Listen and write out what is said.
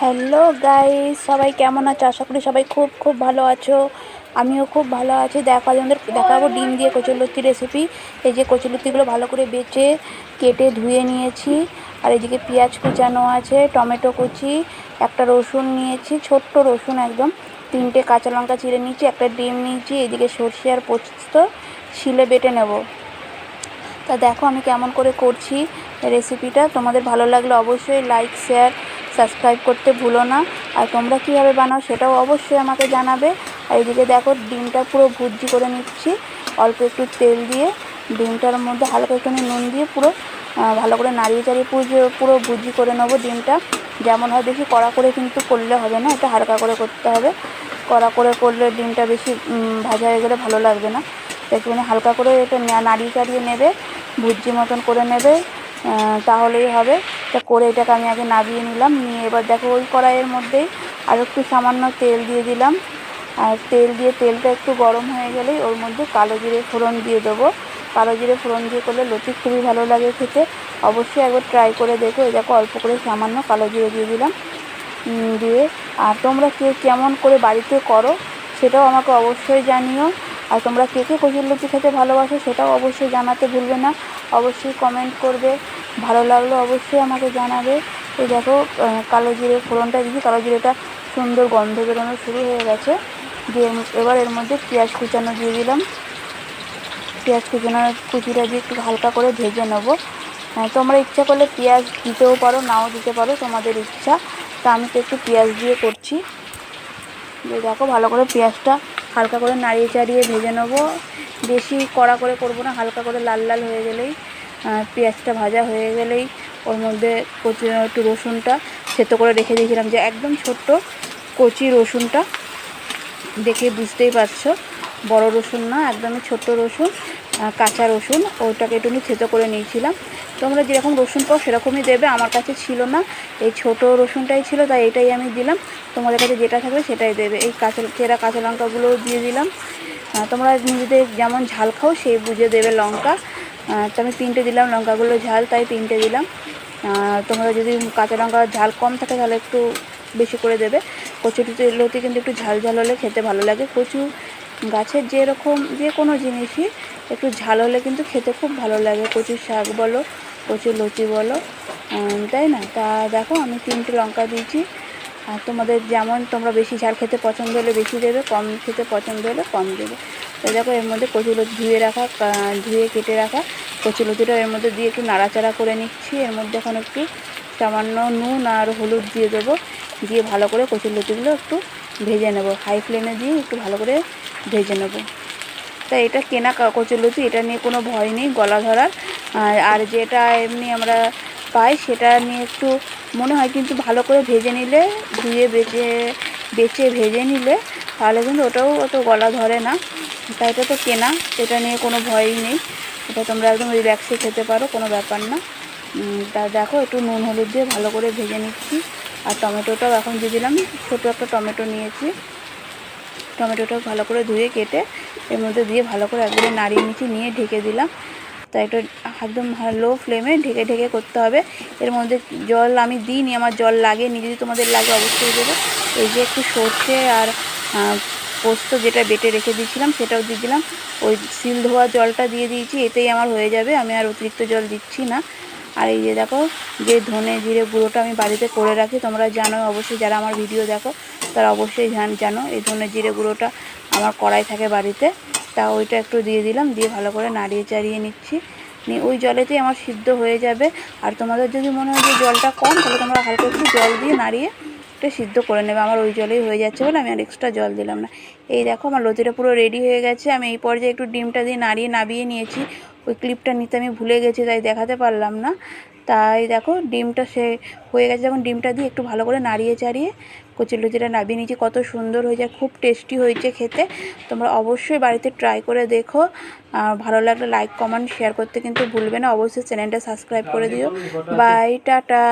Hello guys সবাই কেমন আছো? আশা করি সবাই খুব খুব ভালো আছো। আমিও খুব ভালো আছি। দেখো আমাদের দেখাবো ডিম দিয়ে কচুরলতি রেসিপি এই যে কচুরলতিগুলো ভালো করে বেছে কেটে ধুয়ে নিয়েছি। আর এদিকে পেঁয়াজ কুচানো আছে, টমেটো কুচি, একটা রসুন নিয়েছি, ছোট্ট রসুন একদম। তিনটে কাঁচা লঙ্কা চিড়ে নিয়েছি, একটা ডিম নিয়েছি, এদিকে সর্ষে আর পোস্ত শিলে বেটে নেব। তা দেখো আমি কেমন করে করছি রেসিপিটা তোমাদের ভালো লাগলে অবশ্যই লাইক শেয়ার সাবস্ক্রাইব করতে ভুলো না। আর তোমরা কীভাবে বানাও সেটাও অবশ্যই আমাকে জানাবে। আর এদিকে দেখো, ডিমটা পুরো ভুজি করে নিচ্ছি। অল্প একটু তেল দিয়ে ডিমটার মধ্যে হালকা একটুখানি নুন দিয়ে পুরো ভালো করে নাড়িয়ে চাড়িয়ে পুজো পুরো ভুজি করে নেব ডিমটা। যেমন হয় বেশি কড়া করে কিন্তু করলে হবে না, এটা হালকা করে করতে হবে। কড়া করে করলে ডিমটা বেশি ভাজা হয়ে গেলে ভালো লাগবে না। একটুখানি হালকা করে এটা নাড়িয়ে চাড়িয়ে নেবে ভুজি মতন করে নেবে তাহলেই হবে। তা করে এটাকে আমি আগে নাবিয়ে নিলাম। নিয়ে এবার দেখো ওই কড়াইয়ের মধ্যেই আর একটু সামান্য তেল দিয়ে দিলাম। আর তেল দিয়ে তেলটা একটু গরম হয়ে গেলেই ওর মধ্যে কালো জিরে ফোড়ন দিয়ে দেবো। কালো জিরে ফোড়ন দিয়ে করলে লতি খুবই ভালো লাগে খেতে। অবশ্যই একবার ট্রাই করে দেখো। এই দেখো অল্প করে সামান্য কালো জিরে দিয়ে দিলাম। দিয়ে আর তোমরা কে কেমন করে বাড়িতে করো সেটাও আমাকে অবশ্যই জানিও। আর তোমরা কে কে কচুর লুচি খেতে ভালোবাসো সেটাও অবশ্যই জানাতে ভুলবে না। অবশ্যই কমেন্ট করবে। ভালো লাগল অবশ্যই আমাকে জানাবে। এই দেখো কালো জিরে ফোড়নটা দিয়েছি। কালো জিরেটা সুন্দর গন্ধ বেরোনো শুরু হয়ে গেছে। দিয়ে এবার এর মধ্যে পেঁয়াজ কুচানো দিয়ে দিলাম। পেঁয়াজ কুচানো কুচিটা দিয়ে একটু হালকা করে ভেজে নেব। তোমরা ইচ্ছা করলে পেঁয়াজ দিতেও পারো, নাও দিতে পারো, তোমাদের ইচ্ছা। তা আমি তো একটু পেঁয়াজ দিয়ে করছি। দিয়ে দেখো, ভালো করে পেঁয়াজটা হালকা করে নাড়িয়ে চাড়িয়ে ভেজে নেব। বেশি কড়া করে করব না, হালকা করে লাল লাল হয়ে গেলেই পেঁয়াজটা ভাজা হয়ে গেলেই ওর মধ্যে কচি একটু রসুনটা সেতো করে রেখে দিয়েছিলাম যে একদম ছোট্ট কচি রসুনটা। দেখে বুঝতেই পারছ, বড় রসুন না, একদমই ছোট্ট রসুন কাঁচা রসুন, ওটাকে একটু থেতো করে নিয়েছিলাম। তোমরা যেরকম রসুন পাও সেরকমই দেবে, আমার কাছে ছিল না। এই ছোট রসুনটাই ছিল, তাই এটাই আমি দিলাম। তোমাদের কাছে যেটা থাকবে সেটাই দেবে। এই কাঁচা চেরা কাঁচা লঙ্কাগুলোও দিয়ে দিলাম। তোমরা নিজেদের যেমন ঝাল খাও, সেই বুঝে দেবে লঙ্কা। তো আমি তিনটে দিলাম, লঙ্কাগুলো ঝাল, তাই তিনটে দিলাম। তোমরা যদি কাঁচা লঙ্কা ঝাল কম থাকে, তাহলে একটু বেশি করে দেবে। কচুরিতে কিন্তু একটু ঝাল ঝাল হলে খেতে ভালো লাগে। কচু গাছের যেরকম যে কোনো জিনিসই, একটু ঝাল হলে কিন্তু খেতে খুব ভালো লাগে। কচুর শাক বলো কচুর লতি বলো তাই না? তা দেখো, আমি তিনটে লঙ্কা দিয়েছি। আর তোমাদের যেমন তোমরা বেশি ঝাল খেতে পছন্দ হলে বেশি দেবে, কম খেতে পছন্দ হলে কম দেবে। তো দেখো, এর মধ্যে কচুলতি ধুয়ে রাখা ধুয়ে কেটে রাখা কচুলতিটা এর মধ্যে দিয়ে একটু নাড়াচাড়া করে নিচ্ছি। এর মধ্যে এখন একটু সামান্য নুন আর হলুদ দিয়ে দেবো। দিয়ে ভালো করে কচুলতিগুলো একটু ভেজে নেব। হাই ফ্লেমে দিয়ে একটু ভালো করে ভেজে নেব। তাই এটা কেনা কচুলতি এটা নিয়ে কোনো ভয় নেই গলা ধরার। আর যেটা এমনি আমরা পাই, সেটা নিয়ে একটু মনে হয়, কিন্তু ভালো করে ভেজে নিলে, ধুয়ে বেঁচে, বেচে ভেজে নিলে তাহলে কিন্তু ওটাও অত গলা ধরে না। তাই এটা তো কেনা, এটা নিয়ে কোনো ভয়ই নেই। এটা তোমরা একদম রিল্যাক্সে খেতে পারো, কোনো ব্যাপার না। তা দেখো, একটু নুন, হলুদ দিয়ে ভালো করে ভেজে নিচ্ছি। আর টমেটোটাও এখন দিয়ে দিলাম। ছোটো একটা টমেটো নিয়েছি। টমেটোটাও ভালো করে ধুয়ে কেটে এর মধ্যে দিয়ে ভালো করে একবারে নাড়িয়ে নিচ্ছি নিয়ে ঢেকে দিলাম। তাই এটা একদম লো ফ্লেমে ঢেকে ঢেকে করতে হবে। এর মধ্যে জল আমি দিইনি, আমার জল লাগে যদি তোমাদের লাগে অবশ্যই দেবে। এই যে একটু সর্ষে আর পোস্ত যেটা বেটে রেখে দিয়েছিলাম, সেটাও দিয়ে দিলাম। ওই সিল ধোয়া জলটা দিয়ে দিয়েছি, এতেই আমার হয়ে যাবে। আমি আর অতিরিক্ত জল দিচ্ছি না। আর এই যে দেখো, যে ধনে জিরে গুঁড়োটা আমি বাড়িতে করে রাখি, তোমরা জানো, অবশ্যই যারা আমার ভিডিও দেখো, তারা অবশ্যই জানো, এই ধনে জিরে গুঁড়োটা আমার কড়াই থাকে বাড়িতে। তা ওইটা একটু দিয়ে দিলাম, দিয়ে ভালো করে নাড়িয়ে চাড়িয়ে নিচ্ছি। নিয়ে ওই জলেতেই আমার সিদ্ধ হয়ে যাবে। আর তোমাদের যদি মনে হয় যে জলটা কম, তাহলে তোমরা হালকা একটু জল দিয়ে নাড়িয়ে এটা সিদ্ধ করে নেবে আমার ওই জলেই হয়ে যাচ্ছে বলে আমি আর এক্সট্রা জল দিলাম না। এই দেখো আমার লতিটা পুরো রেডি হয়ে গেছে আমি এই পর্যায়ে একটু ডিমটা দিয়ে নাড়িয়ে নাবিয়ে নিয়েছি। ওই ক্লিপটা নিতে আমি ভুলে গেছি তাই দেখাতে পারলাম না। তাই দেখো ডিমটা সে হয়ে গেছে যখন ডিমটা দিয়ে একটু ভালো করে নাড়িয়ে চাড়িয়ে কচি লুচিটা নাবিয়ে নিয়েছি। কত সুন্দর হয়ে যায় খুব টেস্টি হয়েছে খেতে। তোমরা অবশ্যই বাড়িতে ট্রাই করে দেখো। ভালো লাগলে লাইক কমেন্ট শেয়ার করতে কিন্তু ভুলবে না। অবশ্যই চ্যানেলটা সাবস্ক্রাইব করে দিও। Bye tata.